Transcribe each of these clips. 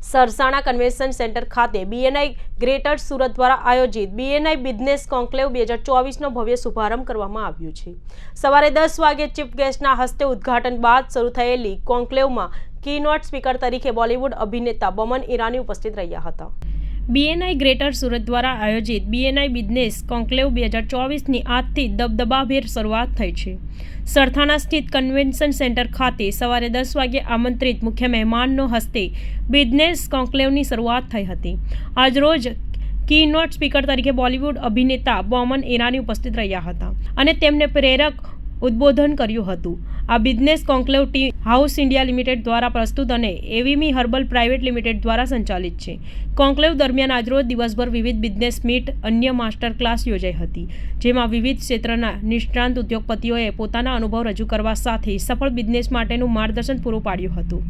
Sarsana convention centre ખાતે BNI greater Surat દ્વારા આયોજિત બીએનઆઈ બિઝનેસ કોન્ક્લેવ બે હજાર ચોવીસનો ભવ્ય શુભારંભ કરવામાં આવ્યો છે. સવારે દસ વાગે ચીફ ગેસ્ટના હસ્તે ઉદ્ઘાટન બાદ શરૂ થયેલી કોન્ક્લેવમાં કીનોટ સ્પીકર તરીકે બોલિવૂડ અભિનેતા બમન ઈરાની ઉપસ્થિત રહ્યા હતા. બીએનઆઈ ગ્રેટર સુરત દ્વારા આયોજિત બીએનઆઈ બિઝનેસ કોન્ક્લેવ બે હજાર ચોવીસની આજથી દબદબાભેર શરૂઆત થઈ છે. સરથાણા સ્થિત કન્વેન્શન સેન્ટર ખાતે સવારે દસ વાગે આમંત્રિત મુખ્ય મહેમાનનો હસ્તે બિઝનેસ કોન્ક્લેવની શરૂઆત થઈ હતી. આજરોજ કી નોટ સ્પીકર તરીકે બોલિવૂડ અભિનેતા બોમન ઈરાની ઉપસ્થિત રહ્યા હતા અને તેમને પ્રેરક ઉદ્બોધન કર્યું હતું. આ business conclave tea house India limited દ્વારા પ્રસ્તુત અને એવીમી હર્બલ પ્રાઇવેટ લિમિટેડ દ્વારા સંચાલિત છે. કોન્ક્લેવ દરમિયાન આજરોજ દિવસભર વિવિધ બિઝનેસ મીટ, અન્ય માસ્ટર ક્લાસ યોજાઈ હતી, જેમાં વિવિધ ક્ષેત્રના નિષ્ણાંત ઉદ્યોગપતિઓએ પોતાના અનુભવ રજૂ કરવા સાથે સફળ બિઝનેસ માટેનું માર્ગદર્શન પૂરું પાડ્યું હતું.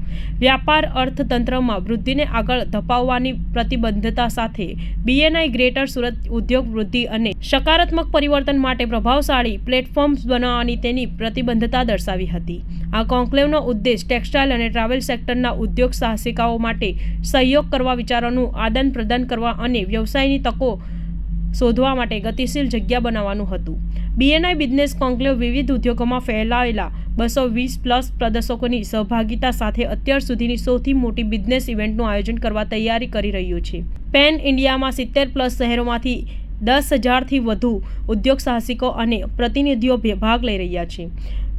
વ્યાપાર અર્થતંત્રમાં વૃદ્ધિને આગળ ધપાવવાની પ્રતિબદ્ધતા સાથે બીએનઆઈ ગ્રેટર સુરત ઉદ્યોગ વૃદ્ધિ અને સકારાત્મક પરિવર્તન માટે પ્રભાવશાળી પ્લેટફોર્મ્સ બનાવવાની તેની પ્રતિબદ્ધતા દર્શાવી હતી. આ કોન્ક્લેવનો ઉદ્દેશ ટેક્સટાઇલ અને ટ્રાવેલ સેક્ટરના ઉદ્યોગ સાહસિકાઓ માટે સહયોગ કરવા વિચારોનું આદાન પ્રદાન કરવા અને વ્યવસાયની તકો શોધવા માટે ગતિશીલ જગ્યા બનાવવાનું હતું. બીએનઆઈ બિઝનેસ કોન્ક્લેવ વિવિધ ઉદ્યોગોમાં ફેલાયેલા બસો વીસ પ્લસ પ્રદર્શકોની સહભાગિતા સાથે અત્યાર સુધીની સૌથી મોટી બિઝનેસ ઇવેન્ટનું આયોજન કરવા તૈયારી કરી રહ્યું છે. પેન ઇન્ડિયામાં સિત્તેર પ્લસ શહેરોમાંથી દસ હજારથી વધુ ઉદ્યોગ સાહસિકો અને પ્રતિનિધિઓ ભાગ લઈ રહ્યા છે.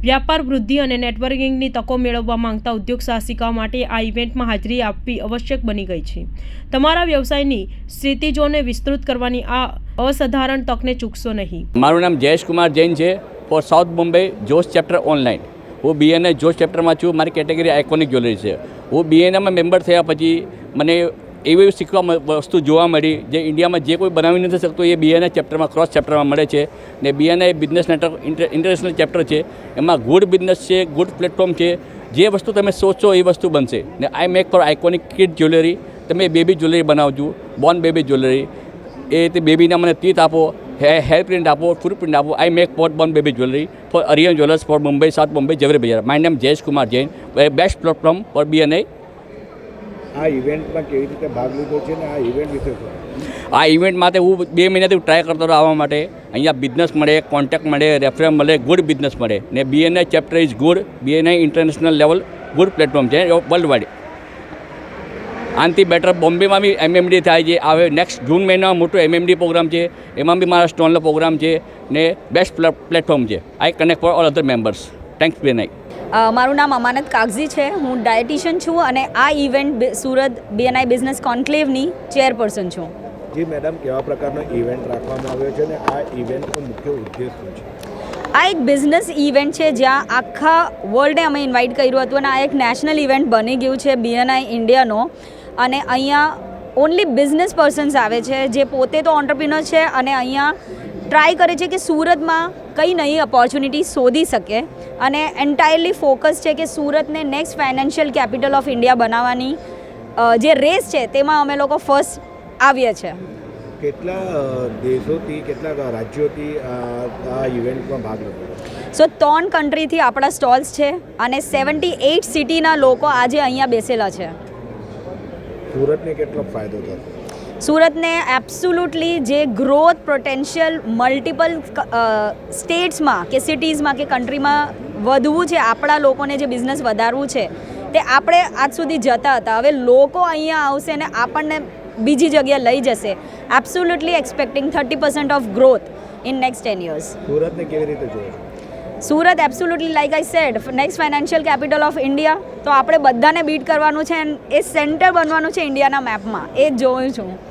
વ્યાપાર વૃદ્ધિ અને નેટવર્કિંગની તકો મેળવવા માંગતા ઉદ્યોગ સાહસિકાઓ માટે આ ઇવેન્ટમાં હાજરી આપવી આવશ્યક બની ગઈ છે. તમારા વ્યવસાયની સ્થિતિજોને વિસ્તૃત કરવાની આ અસાધારણ તકને ચૂકશો નહીં. મારું નામ જયેશ કુમાર જૈન છે. For south Bombay Josh chapter online હું બીએનએ જોશ ચેપ્ટરમાં છું. મારી કેટેગરી આઇકોનિક જ્વેલરી છે. હું બીએનએમાં મેમ્બર થયા પછી મને એવી શીખવા વસ્તુ જોવા મળી જે ઇન્ડિયામાં જે કોઈ બનાવી નથી શકતું, એ બીએનએ ચેપ્ટરમાં ક્રોસ ચેપ્ટરમાં મળે છે. ને BNI business network international chapter છે. એમાં ગુડ બિઝનેસ છે ગુડ પ્લેટફોર્મ છે. જે વસ્તુ તમે સોચો એ વસ્તુ બનશે. ને I make for iconic kid jewellery તમે બેબી જ્વેલરી બનાવજો બોર્ન બેબી જ્વેલરી એ તે બેબીના મને તીત આપો હે હેર પ્રિન્ટ આપો ફૂટ પ્રિન્ટ આપો. I make for born baby jewellery for Ariyan jewellers for Mumbai south Mumbai Zaveri Bazaar my name Jayesh Kumar Jain best platform for B N આ ઇવેન્ટમાં કેવી રીતે ભાગ લીધો છે ને આ ઇવેન્ટ વિશે આ ઇવેન્ટ માટે હું બે મહિનાથી ટ્રાય કરતો હતો આવવા માટે. અહીંયા બિઝનેસ મળે કોન્ટેક્ટ મળે રેફરન્સ મળે ગુડ બિઝનેસ મળે. ને BNI chapter is good BNI international level good platform છે વર્લ્ડ વાઇડ આનાથી બેટર બોમ્બેમાં બી એમએમડી થાય છે. હવે નેક્સ્ટ જૂન મહિનામાં મોટો એમએમડી પ્રોગ્રામ છે. એમાં બી મારા સ્ટોનનો પ્રોગ્રામ છે ને બેસ્ટ પ્લેટફોર્મ છે. I connect for all other members thanks BNI મારું નામ અમાનત કાગઝી છે. હું ડાયટિશિયન છું અને આ ઇવેન્ટ બિ- સુરત બીએનઆઈ બિઝનેસ કોન્ક્લેવની ચેરપર્સન છું. જી મેડમ કેવા પ્રકારનો ઇવેન્ટ રાખવામાં આવ્યો છે અને આ ઇવેન્ટનો મુખ્ય ઉદ્દેશ શું છે? આ એક બિઝનેસ ઇવેન્ટ છે જ્યાં આખા વર્લ્ડને અમે ઇન્વાઇટ કર્યું હતું અને આ એક નેશનલ ઇવેન્ટ બની ગયું છે બીએનઆઈ ઇન્ડિયાનો અને અહીંયા ઓનલી બિઝનેસ પર્સન્સ આવે છે. જે પોતે તો ઓન્ટરપ્રિનર છે અને અહીંયા ટ્રાય કરે છે કે સુરતમાં કઈ નવી ઓપોર્ચ્યુનિટી શોધી શકે. અને એન્ટાયરલી ફોકસ છે કે સુરતને next financial capital of India બનાવવાની જે રેસ છે તેમાં અમે લોકો ફર્સ્ટ આવીએ છીએ કેટલા દેશોથી કેટલા રાજ્યોથી આ આ ઇવેન્ટમાં ભાગ લીધો? સો ત્રણ કન્ટ્રીથી આપણા સ્ટોલ્સ છે અને સેવન્ટી એઇટ સિટીના લોકો આજે અહીંયા બેસેલા છે. સુરતને કેટલો ફાયદો થશે સુરતને એબ્સોલ્યુટલી જે ગ્રોથ પોટેન્શિયલ મલ્ટિપલ સ્ટેટ્સમાં કે સિટીઝમાં કે કન્ટ્રીમાં વધવું છે આપણા લોકોને જે બિઝનેસ વધારવું છે તે આપણે આજ સુધી જતા હતા. હવે લોકો અહીંયા આવશે અને આપણને બીજી જગ્યા લઈ જશે. Absolutely expecting thirty percent of growth in next ten years સુરતને કેવી રીતે Surat absolutely like I said next financial capital of India તો આપણે બધાને બીટ કરવાનું છે એન્ડ એ સેન્ટર બનવાનું છે ઇન્ડિયાના મેપમાં એ જ જોઉં છું.